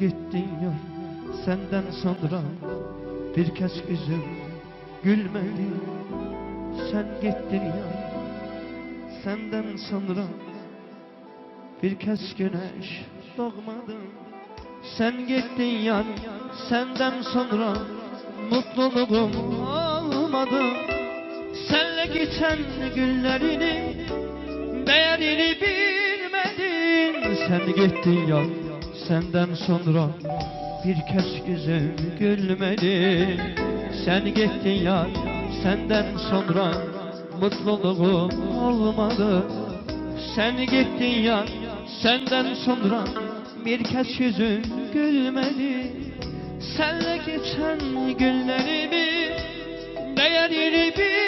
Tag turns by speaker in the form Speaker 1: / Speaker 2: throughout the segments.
Speaker 1: gittin ya. Senden sonra bir kez yüzüm gülmedi sen gittin ya. Senden sonra bir kez güneş doğmadı. Sen gittin ya. Senden sonra mutluluğum olmadı. Senle geçen günlerini değerini bilmedin sen gittin ya senden sonra bir kez yüzüm gülmedi. Sen gittin ya senden sonra mutluluğum olmadı. Sen gittin ya senden sonra bir kez yüzüm gülmedi. Senle geçen günlerimi değerini bilmedin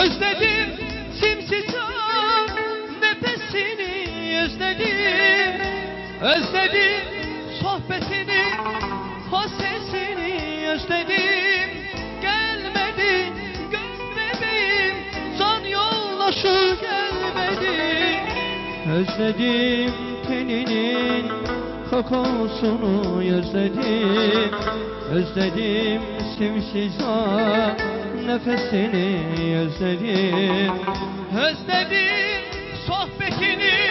Speaker 1: Özledim simsicak nefesini özledim. Özledim sohbetini, o sesini özledim. Gelmedi bebeğim, son yoldaşı gelmedi Özledim teninin kokusunu özledim. Özledim simsizak nefesini özledim. Özledim sohbetinin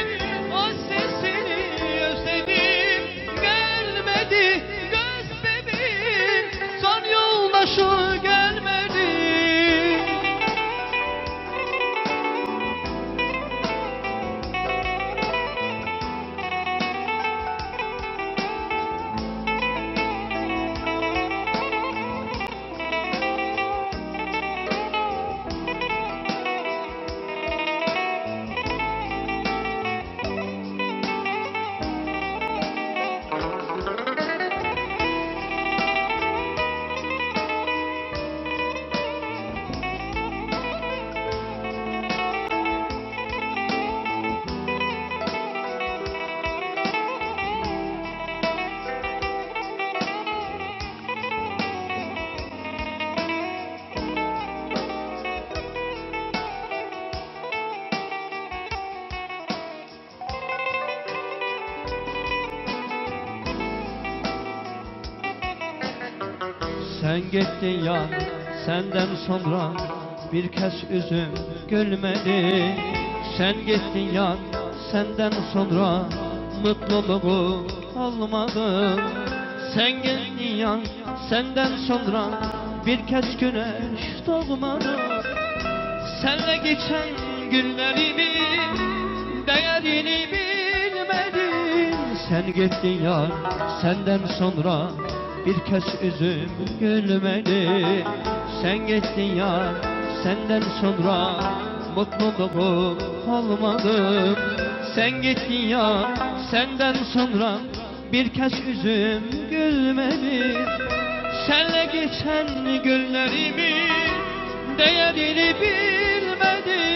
Speaker 1: Sen gittin ya senden sonra bir kez üzüm gülmedi. Sen gittin ya senden sonra mutluluğu olmadı. Sen gittin ya senden sonra bir kez güneş doğmadı. Senle geçen günlerimi değerini bilmedin Sen gittin ya senden sonra bir kez üzüm gülmedi. Sen gittin ya senden sonra mutluluğum olmadı. Sen gittin ya senden sonra bir kez üzüm gülmedi. Senle geçen günlerimi değerini bilmedim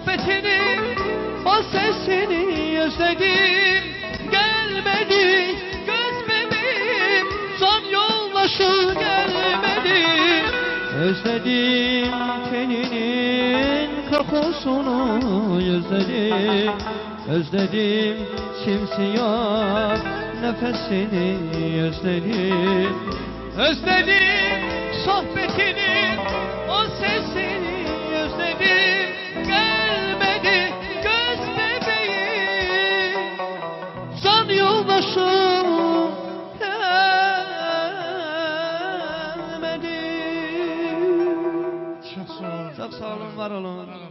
Speaker 1: sohbetini o sesini özledim. Gelmedi göz bebeğim son yoldaşı gelmedi. Özledim teninin kokusunu özledim. Özledim simsiyah nefesini özledim. Özledim sohbetini o sesini gelmedi
Speaker 2: Çok